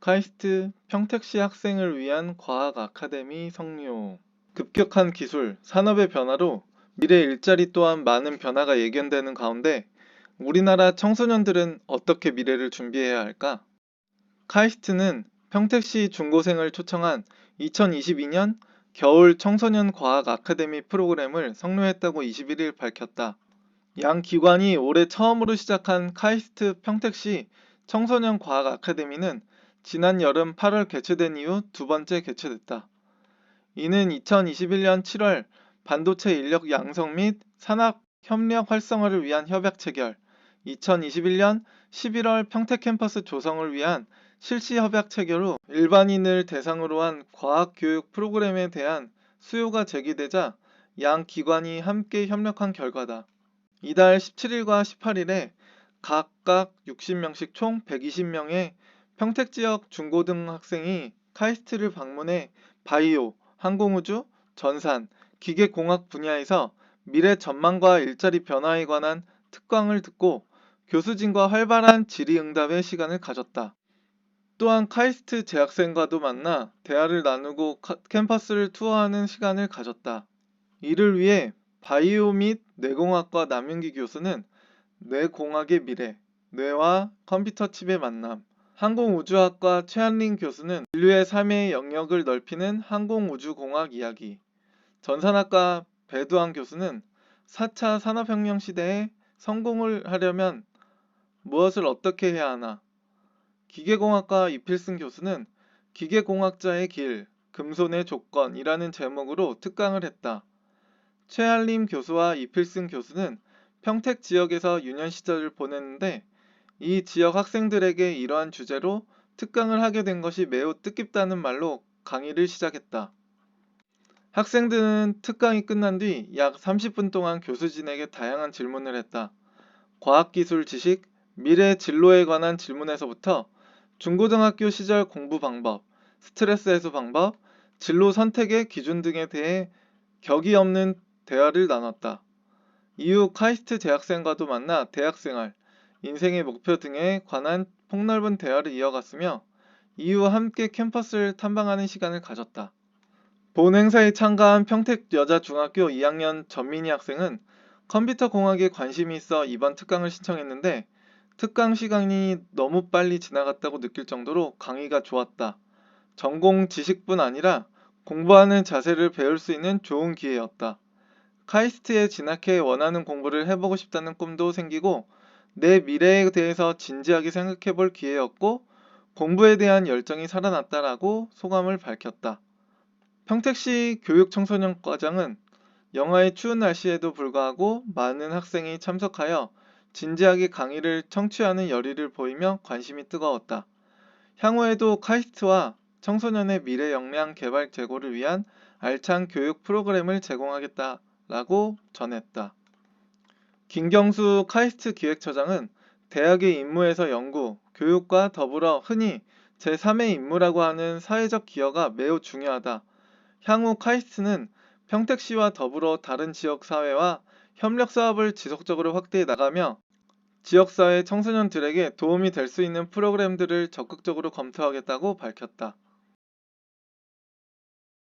카이스트 평택시 학생을 위한 과학 아카데미 성료 급격한 기술, 산업의 변화로 미래 일자리 또한 많은 변화가 예견되는 가운데 우리나라 청소년들은 어떻게 미래를 준비해야 할까? 카이스트는 평택시 중고생을 초청한 2022년 겨울 청소년 과학 아카데미 프로그램을 성료했다고 21일 밝혔다. 양 기관이 올해 처음으로 시작한 카이스트 평택시 청소년 과학 아카데미는 지난 여름 8월 개최된 이후 두 번째 개최됐다. 이는 2021년 7월 반도체 인력 양성 및 산학 협력 활성화를 위한 협약 체결, 2021년 11월 평택 캠퍼스 조성을 위한 실시 협약 체결 후 일반인을 대상으로 한 과학 교육 프로그램에 대한 수요가 제기되자 양 기관이 함께 협력한 결과다. 이달 17일과 18일에 각각 60명씩 총 120명의 평택 지역 중고등 학생이 카이스트를 방문해 바이오, 항공우주, 전산, 기계공학 분야에서 미래 전망과 일자리 변화에 관한 특강을 듣고 교수진과 활발한 질의응답의 시간을 가졌다. 또한 카이스트 재학생과도 만나 대화를 나누고 카- 캠퍼스를 투어하는 시간을 가졌다. 이를 위해 바이오 및 뇌공학과 남윤기 교수는 뇌공학의 미래, 뇌와 컴퓨터 칩의 만남, 항공우주학과 최한린 교수는 인류의 삶의 영역을 넓히는 항공우주공학 이야기, 전산학과 배두환 교수는 4차 산업혁명 시대에 성공을 하려면 무엇을 어떻게 해야 하나, 기계공학과 이필승 교수는 기계공학자의 길, 금손의 조건이라는 제목으로 특강을 했다. 최한림 교수와 이필승 교수는 평택 지역에서 유년 시절을 보냈는데 이 지역 학생들에게 이러한 주제로 특강을 하게 된 것이 매우 뜻깊다는 말로 강의를 시작했다. 학생들은 특강이 끝난 뒤 약 30분 동안 교수진에게 다양한 질문을 했다. 과학기술 지식, 미래 진로에 관한 질문에서부터 중고등학교 시절 공부 방법, 스트레스 해소 방법, 진로 선택의 기준 등에 대해 격이 없는 대화를 나눴다. 이후 카이스트 재학생과도 만나 대학생활, 인생의 목표 등에 관한 폭넓은 대화를 이어갔으며 이후 함께 캠퍼스를 탐방하는 시간을 가졌다. 본 행사에 참가한 평택여자중학교 2학년 전민희 학생은 컴퓨터 공학에 관심이 있어 이번 특강을 신청했는데 특강 시간이 너무 빨리 지나갔다고 느낄 정도로 강의가 좋았다. 전공 지식뿐 아니라 공부하는 자세를 배울 수 있는 좋은 기회였다. 카이스트에 진학해 원하는 공부를 해보고 싶다는 꿈도 생기고 내 미래에 대해서 진지하게 생각해 볼 기회였고 공부에 대한 열정이 살아났다라고 소감을 밝혔다. 평택시 교육청소년과장은 영하의 추운 날씨에도 불구하고 많은 학생이 참석하여 진지하게 강의를 청취하는 열의를 보이며 관심이 뜨거웠다. 향후에도 카이스트와 청소년의 미래 역량 개발 제고를 위한 알찬 교육 프로그램을 제공하겠다라고 전했다. 김경수 카이스트 기획처장은 대학의 임무에서 연구, 교육과 더불어 흔히 제3의 임무라고 하는 사회적 기여가 매우 중요하다. 향후 카이스트는 평택시와 더불어 다른 지역 사회와 협력 사업을 지속적으로 확대해 나가며 지역사회 청소년들에게 도움이 될 수 있는 프로그램들을 적극적으로 검토하겠다고 밝혔다.